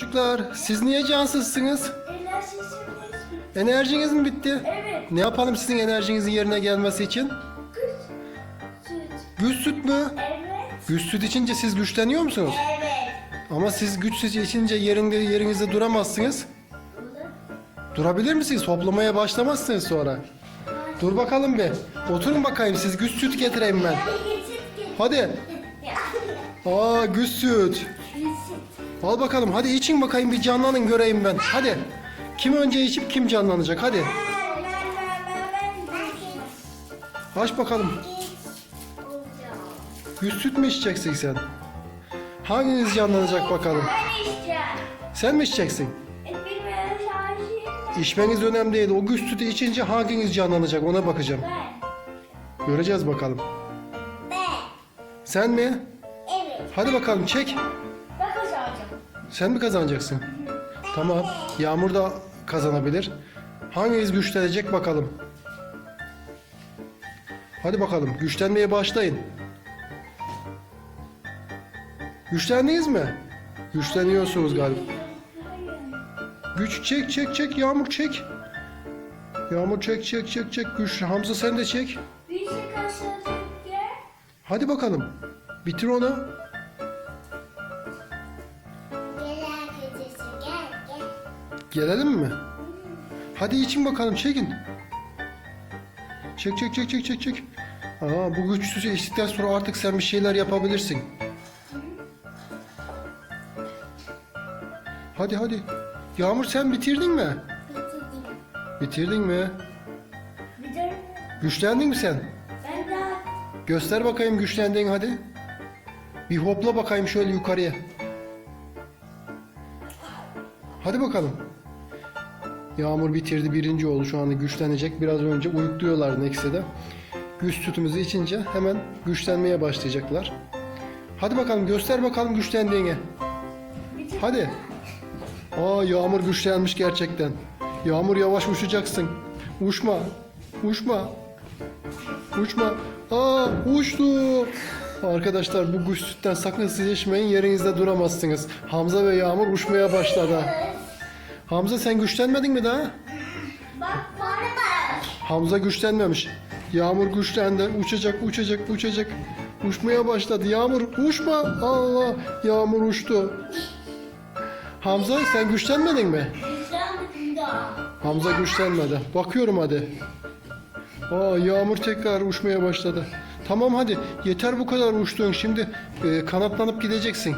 Çocuklar siz niye cansızsınız? Enerjiniz mi bitti? Evet. Ne yapalım sizin enerjinizin yerine gelmesi için? Kız. Süt. Güç süt mü? Evet. Güç süt içince siz güçleniyor musunuz? Evet. Ama siz güç süt içince yerinde yerinizde duramazsınız. Durabilir misiniz? Hoplamaya başlamazsınız sonra. Dur bakalım bir. Oturun bakayım siz güç süt getireyim ben. Hadi geçit geç. Hadi. Aa güç süt. Al bakalım hadi için bakayım bir canlanın göreyim ben. Hadi. Kim önce içip kim canlanacak hadi. Aç bakalım. Güç süt mü içeceksin sen? Hanginiz canlanacak bakalım. Sen mi içeceksin? E. İçmeniz önemli değil. O güç sütü içince hanginiz canlanacak ona bakacağım. Göreceğiz bakalım. Ben. Sen mi? Evet. Hadi bakalım çek. Sen mi kazanacaksın? Tamam. Yağmur da kazanabilir. Hanginiz güçlenecek bakalım. Hadi bakalım güçlenmeye başlayın. Güçlendiniz mi? Güçleniyorsunuz galiba. Güç çek çek çek Yağmur çek. Yağmur çek çek çek çek güç. Hamza sen de çek. Şey. Hadi bakalım. Bitir onu. Gelelim mi? Hadi için bakalım çekin. Çek çek çek çek çek çek. Aa, bu güçsüzü içtikten sonra artık sen bir şeyler yapabilirsin. Hadi hadi. Yağmur sen bitirdin mi? Bitirdim. Bitirdin mi? Bitirdim. Güçlendin mi sen? Ben daha Göster bakayım güçlendin hadi. Bir hopla bakayım şöyle yukarıya. Hadi bakalım. Yağmur bitirdi birinci oldu şu anda güçlenecek. Biraz önce uyukluyorlar Nexe'de. Güç sütümüzü içince hemen güçlenmeye başlayacaklar. Hadi bakalım göster bakalım güçlendiğini. Hadi. Aa Yağmur güçlenmiş gerçekten. Yağmur yavaş uçacaksın. Uçma. Uçma. Uçma. Aa uçtu. Arkadaşlar bu güç sütten sakın siz içmeyin yerinizde duramazsınız. Hamza ve Yağmur uçmaya başladı. Hamza sen güçlenmedin mi daha? Bak bana bak. Hamza güçlenmemiş. Yağmur güçlendi. Uçacak, uçacak, uçacak. Uçmaya başladı. Yağmur uçma. Allah. Yağmur uçtu. Hamza sen güçlenmedin mi? Güçlenmedim daha. Hamza güçlenmedi. Bakıyorum hadi. Aa Yağmur tekrar uçmaya başladı. Tamam hadi yeter bu kadar uçtuğun. Şimdi e, kanatlanıp gideceksin.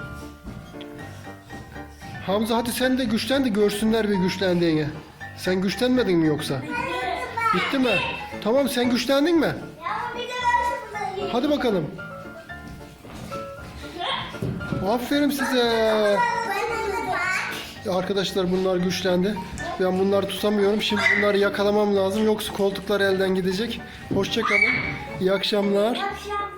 Hamza hadi sen de güçlen de görsünler bir güçlendiğini. Sen güçlenmedin mi yoksa? Bitti mi? Tamam sen güçlendin mi? Hadi bakalım. Aferin size. Arkadaşlar bunlar güçlendi. Ben bunları tutamıyorum. Şimdi bunları yakalamam lazım. Yoksa koltuklar elden gidecek. Hoşçakalın. İyi akşamlar. Akşam